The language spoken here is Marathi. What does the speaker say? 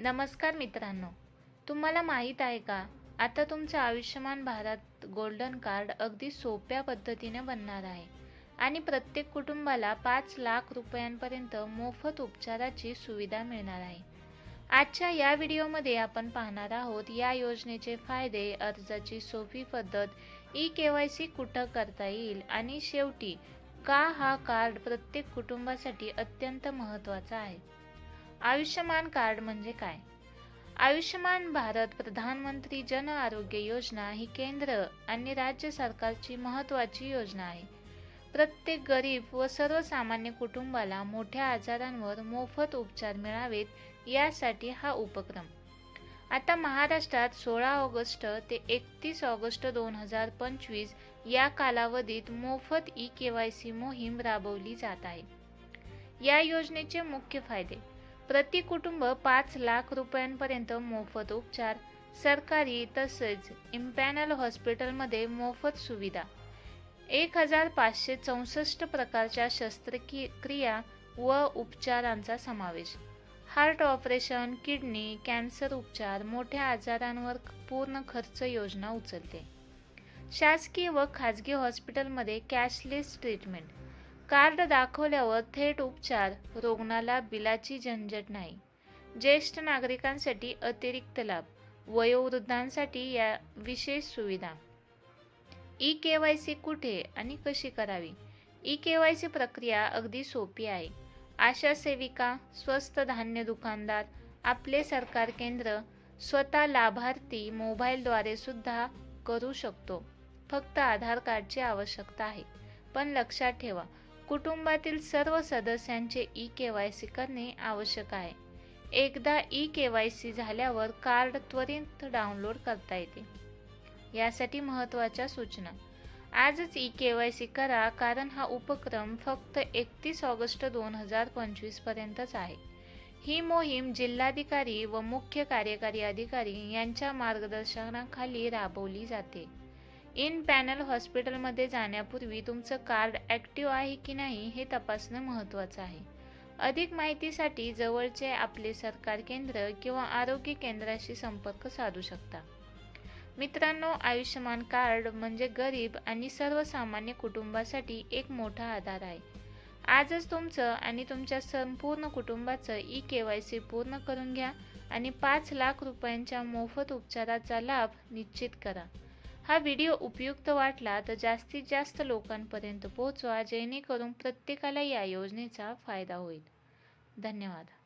नमस्कार मित्रांनो तुम्हाला माहीत आहे का? आता तुमचं आयुष्यमान भारत गोल्डन कार्ड अगदी सोप्या पद्धतीने बनणार आहे आणि प्रत्येक कुटुंबाला पाच लाख रुपयांपर्यंत मोफत उपचाराची सुविधा मिळणार आहे. आजच्या या व्हिडिओमध्ये आपण पाहणार आहोत या योजनेचे फायदे अर्जाची सोपी पद्धत ई के वाय सी कुठं करता येईल आणि शेवटी का हा कार्ड प्रत्येक कुटुंबासाठी अत्यंत महत्त्वाचा आहे. आयुष्यमान कार्ड म्हणजे काय? आयुष्यमान भारत प्रधानमंत्री जन आरोग्य योजना ही केंद्र आणि राज्य सरकारची महत्त्वाची योजना आहे. प्रत्येक गरीब व सर्वसामान्य कुटुंबाला मोठ्या आजारांवर मोफत उपचार मिळावेत यासाठी हा उपक्रम. आता महाराष्ट्रात सोळा ऑगस्ट ते एकतीस ऑगस्ट दोन हजार पंचवीस या कालावधीत मोफत ई के वाय सी मोहीम राबवली जात आहे. या योजनेचे मुख्य फायदे प्रति कुटुंब पाच लाख रुपयांपर्यंत मोफत उपचार सरकारी तसेच इम्पॅनल हॉस्पिटलमध्ये मोफत सुविधा. एक हजार पाचशे चौसष्ट प्रकारच्या शस्त्रक्रिया व उपचारांचा समावेश. हार्ट ऑपरेशन किडनी कॅन्सर उपचार मोठ्या आजारांवर पूर्ण खर्च योजना उचलते. शासकीय व खाजगी हॉस्पिटलमध्ये कॅशलेस ट्रीटमेंट. कार्ड दाखवल्यावर थेट उपचार रुग्णाला बिलाची झंझट नाही. ज्येष्ठ नागरिकांसाठी अतिरिक्त लाभ वयोवृद्धांसाठी या विशेष सुविधा. ई के वाय सी कुठे आणि कशी करावी? ई के वाय सी प्रक्रिया अगदी सोपी आहे. आशा सेविका स्वस्त धान्य दुकानदार आपले सरकार केंद्र स्वतः लाभार्थी मोबाईलद्वारे सुद्धा करू शकतो. फक्त आधार कार्डची आवश्यकता आहे. पण लक्षात ठेवा कुटुंबातील सर्व सदस्यांचे ई के वाय सी करणे आवश्यक आहे. एकदा ई के वाय सी झाल्यावर कार्ड त्वरित डाउनलोड करता येते. यासाठी महत्त्वाच्या सूचना. आजच ई के वाय सी करा कारण हा उपक्रम फक्त एकतीस ऑगस्ट दोन हजार पंचवीसपर्यंतच आहे. ही मोहीम जिल्हाधिकारी व मुख्य कार्यकारी अधिकारी यांच्या मार्गदर्शनाखाली राबवली जाते. इन पॅनल हॉस्पिटलमध्ये जाण्यापूर्वी तुमचं कार्ड ॲक्टिव्ह आहे की नाही हे तपासणं महत्त्वाचं आहे. अधिक माहितीसाठी जवळचे आपले सरकार केंद्र किंवा आरोग्य केंद्राशी संपर्क साधू शकता. मित्रांनो आयुष्यमान कार्ड म्हणजे गरीब आणि सर्वसामान्य कुटुंबासाठी एक मोठा आधार आहे. आजच तुमचं आणि तुमच्या संपूर्ण कुटुंबाचं ई के वाय सी पूर्ण करून घ्या आणि पाच लाख रुपयांच्या मोफत उपचाराचा लाभ निश्चित करा. हा व्हिडिओ उपयुक्त वाटला तर जास्तीत जास्त लोकांपर्यंत पोहोचवा जेणेकरून प्रत्येकाला या योजनेचा फायदा होईल. धन्यवाद.